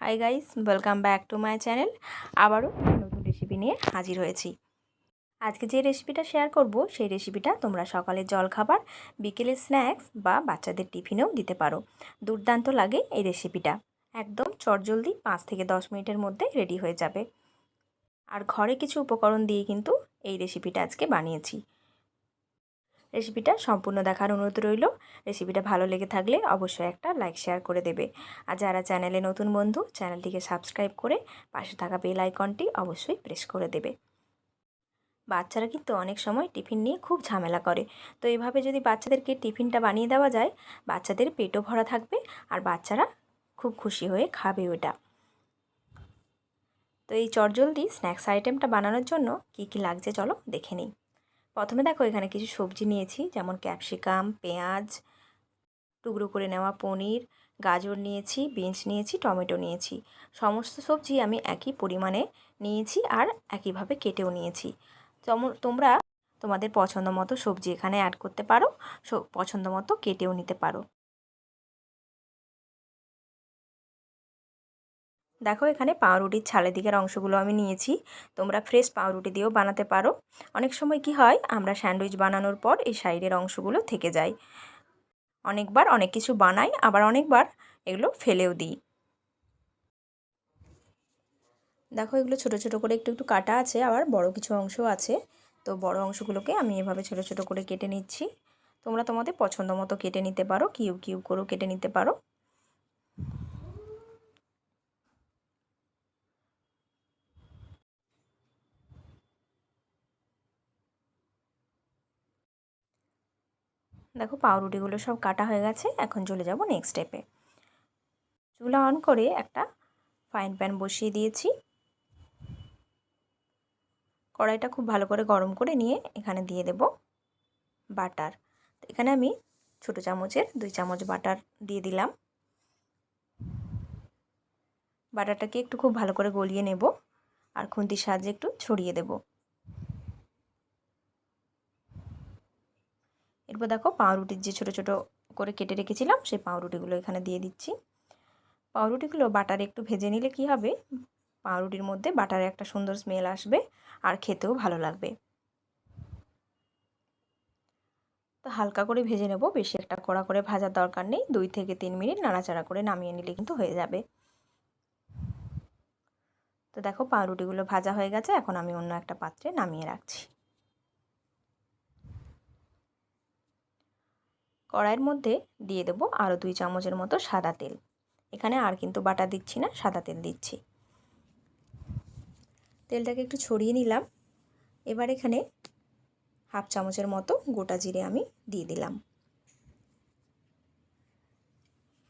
Hi guys welcome back to my channel আবারও নতুন recipe নিয়ে হাজির হয়েছি। আজকে যে রেসিপিটা শেয়ার করব, সেই রেসিপিটা তোমরা সকালের জলখাবার বিকেলে স্ন্যাক্স বা বাচ্চাদের টিফিনেও দিতে পারো। দুর্দান্ত লাগে এই রেসিপিটা একদম চটজলদি পাঁচ থেকে দশ মিনিটের মধ্যে রেডি হয়ে যাবে। আর ঘরে কিছু উপকরণ দিয়ে কিন্তু এই রেসিপিটা আজকে বানিয়েছি। রেসিপিটা সম্পূর্ণ দেখার অনুরোধ রইল। রেসিপিটা ভালো লেগে থাকলে অবশ্যই একটা লাইক, শেয়ার করে দেবে। আর যারা চ্যানেলে নতুন বন্ধু, চ্যানেলটিকে সাবস্ক্রাইব করে পাশে থাকা বেল আইকনটি অবশ্যই প্রেস করে দেবে। বাচ্চারা কিন্তু অনেক সময় টিফিন নিয়ে খুব ঝামেলা করে। তো এইভাবে যদি বাচ্চাদেরকে টিফিনটা বানিয়ে দেওয়া যায়, বাচ্চাদের পেটও ভরা থাকবে আর বাচ্চারা খুব খুশি হয়ে খাবে ওটা। তো এই চটজলদি স্ন্যাক্স আইটেমটা বানানোর জন্য কি কি লাগছে চলো দেখে নিই। প্রথমে দেখো এখানে কিছু সবজি নিয়েছি, যেমন ক্যাপসিকাম, পেঁয়াজ, টুকরো করে নেওয়া পনির, গাজর নিয়েছি, বিনস নিয়েছি, টমেটো নিয়েছি। সমস্ত সবজি আমি একই পরিমাণে নিয়েছি আর একইভাবে কেটেও নিয়েছি। তোমরা তোমাদের পছন্দ মতো সবজি এখানে অ্যাড করতে পারো পছন্দ মতো কেটেও নিতে পারো। দেখো এখানে পাউরুটির ছালের দিকের অংশগুলো আমি নিয়েছি। তোমরা ফ্রেশ পাউরুটি দিয়েও বানাতে পারো। অনেক সময় কি হয়, আমরা স্যান্ডউইচ বানানোর পর এই সাইডের অংশগুলো থেকে যায় অনেকবার অনেক কিছু বানাই, আবার অনেকবার এগুলো ফেলেও দিই। দেখো এগুলো ছোট ছোট করে একটু একটু কাটা আছে, আবার বড় কিছু অংশ আছে। তো বড় অংশগুলোকে আমি এভাবে ছোট ছোট করে কেটে নিচ্ছি। তোমরা তোমাদের পছন্দ মতো কেটে নিতে পারো কিউব কিউব করেও কেটে নিতে পারো। দেখো পাউরুটিগুলো সব কাটা হয়ে গেছে, এখন চলে যাব নেক্সট স্টেপে চুলা অন করে একটা ফ্রাইং প্যান বসিয়ে দিয়েছি। কড়াইটা খুব ভালো করে গরম করে নিয়ে এখানে দিয়ে দেব বাটার। এখানে আমি ছোটো চামচের দুই চামচ বাটার দিয়ে দিলাম। বাটারটাকে একটু খুব ভালো করে গলিয়ে নেব, আর খুন্তির সাহায্যে একটু ছড়িয়ে দেবো। এরপর দেখো পাউরুটির যে ছোটো ছোটো করে কেটে রেখেছিলাম, সেই পাউরুটিগুলো এখানে দিয়ে দিচ্ছি। পাউরুটিগুলো বাটারে একটু ভেজে নিলে কি হবে? পাউরুটির মধ্যে বাটারে একটা সুন্দর স্মেল আসবে আর খেতেও ভালো লাগবে। তো হালকা করে ভেজে নেব, বেশি একটা কড়া করে ভাজার দরকার নেই, দুই থেকে তিন মিনিট নাড়াচাড়া করে নামিয়ে নিলে কিন্তু হয়ে যাবে। তো দেখো পাউরুটিগুলো ভাজা হয়ে গেছে, এখন আমি অন্য একটা পাত্রে নামিয়ে রাখছি। কড়াইয়ের মধ্যে দিয়ে দেবো আরও দুই চামচের মতো সাদা তেল। এখানে আর কিন্তু বাটা দিচ্ছি না, সাদা তেল দিচ্ছি। তেলটাকে একটু ছড়িয়ে নিলাম। এবার এখানে হাফ চামচের মতো গোটা জিরে আমি দিয়ে দিলাম।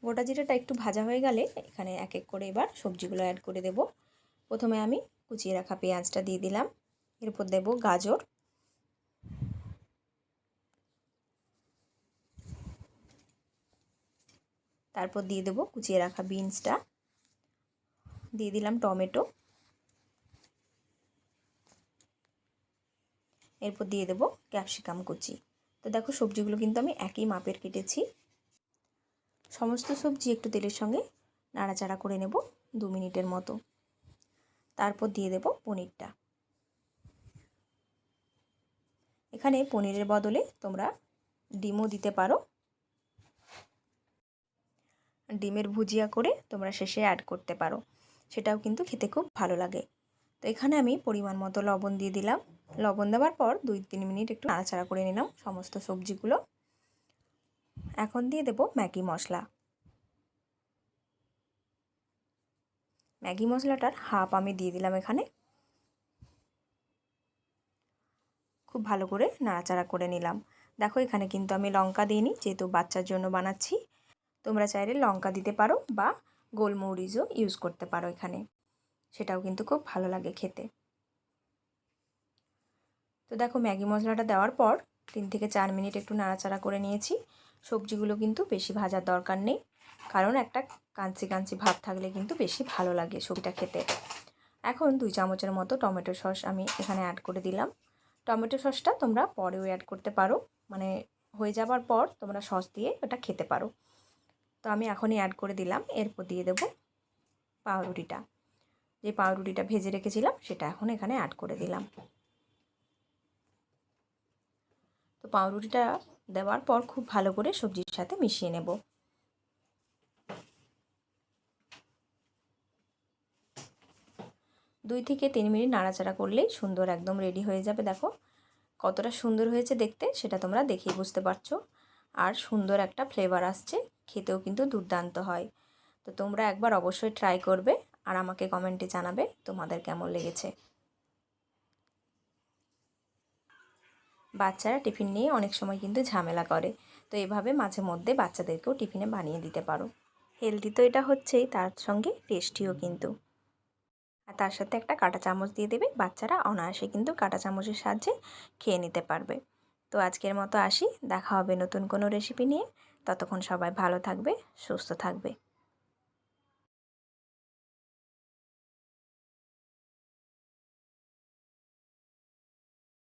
গোটা জিরেটা একটু ভাজা হয়ে গেলে এখানে এক এক করে এবার সবজিগুলো অ্যাড করে দেব। প্রথমে আমি কুচিয়ে রাখা পেঁয়াজটা দিয়ে দিলাম। এরপর দেব গাজর। তারপর দিয়ে দেবো কুচিয়ে রাখা বিনসটা। দিয়ে দিলাম টমেটো। এরপর দিয়ে দেবো ক্যাপসিকাম কুচি। তো দেখো সবজিগুলো কিন্তু আমি একই মাপের কেটেছি। সমস্ত সবজি একটু তেলের সঙ্গে নাড়াচাড়া করে নেব দু মিনিটের মতো। তারপর দিয়ে দেব পনিরটা। এখানে পনিরের বদলে তোমরা ডিমও দিতে পারো। ডিমের ভুজিয়া করে তোমরা শেষে অ্যাড করতে পারো। সেটাও কিন্তু খেতে খুব ভালো লাগে। তো এখানে আমি পরিমাণ মতো লবণ দিয়ে দিলাম। লবণ দেওয়ার পর দুই তিন মিনিট একটু নাড়াচাড়া করে নিলাম সমস্ত সবজিগুলো। এখন দিয়ে দেব ম্যাগি মশলা। ম্যাগি মশলাটার হাফ আমি দিয়ে দিলাম এখানে। খুব ভালো করে নাড়াচাড়া করে নিলাম। দেখো এখানে কিন্তু আমি লঙ্কা দিইনি, যেহেতু বাচ্চার জন্য বানাচ্ছি তোমরা চাইলে লঙ্কা দিতে পারো বা গোলমরিচও ইউজ করতে পারো এখানে। সেটাও কিন্তু খুব ভালো লাগে খেতে। তো দেখো ম্যাগি মশলাটা দেওয়ার পর তিন থেকে চার মিনিট একটু নাড়াচাড়া করে নিয়েছি। সবজিগুলো কিন্তু বেশি ভাজার দরকার নেই, কারণ একটা কাঞ্চি কাঞ্চি ভাব থাকলে কিন্তু বেশি ভালো লাগে সবজিটা খেতে। এখন দুই চামচের মতো টমেটো সস আমি এখানে অ্যাড করে দিলাম। টমেটো সসটা তোমরা পরেও অ্যাড করতে পারো মানে হয়ে যাবার পর তোমরা সস দিয়ে ওটা খেতে পারো। তো আমি এখনই অ্যাড করে দিলাম, এরপর দিয়ে দেব পাউরুটিটা। যে পাউরুটিটা ভেজে রেখেছিলাম, সেটা এখন এখানে অ্যাড করে দিলাম। তো পাউরুটিটা দেওয়ার পর খুব ভালো করে সবজির সাথে মিশিয়ে নেব। দুই থেকে তিন মিনিট নাড়াচাড়া করলেই সুন্দর একদম রেডি হয়ে যাবে, দেখো। কতটা সুন্দর হয়েছে দেখতে, সেটা তোমরা দেখেই বুঝতে পারছ। আর সুন্দর একটা ফ্লেভার আসছে। খেতেও কিন্তু দুর্দান্ত হয়। তো তোমরা একবার অবশ্যই ট্রাই করবে আর আমাকে কমেন্টে জানাবে তোমাদের কেমন লেগেছে। বাচ্চারা টিফিন নিয়ে অনেক সময় কিন্তু ঝামেলা করে। তো এভাবে মাঝে মধ্যে বাচ্চাদেরকেও টিফিনে বানিয়ে দিতে পারো। হেলদি তো এটা হচ্ছেই, তার সঙ্গে টেস্টিও কিন্তু। আর তার সাথে একটা কাঁটা চামচ দিয়ে দেবে, বাচ্চারা অনায়াসে কিন্তু কাঁটা চামচের সাহায্যে খেয়ে নিতে পারবে। তো আজকের মতো আসি, দেখা হবে নতুন কোনো রেসিপি নিয়ে। ততক্ষণ সবাই ভালো থাকবে, সুস্থ থাকবে।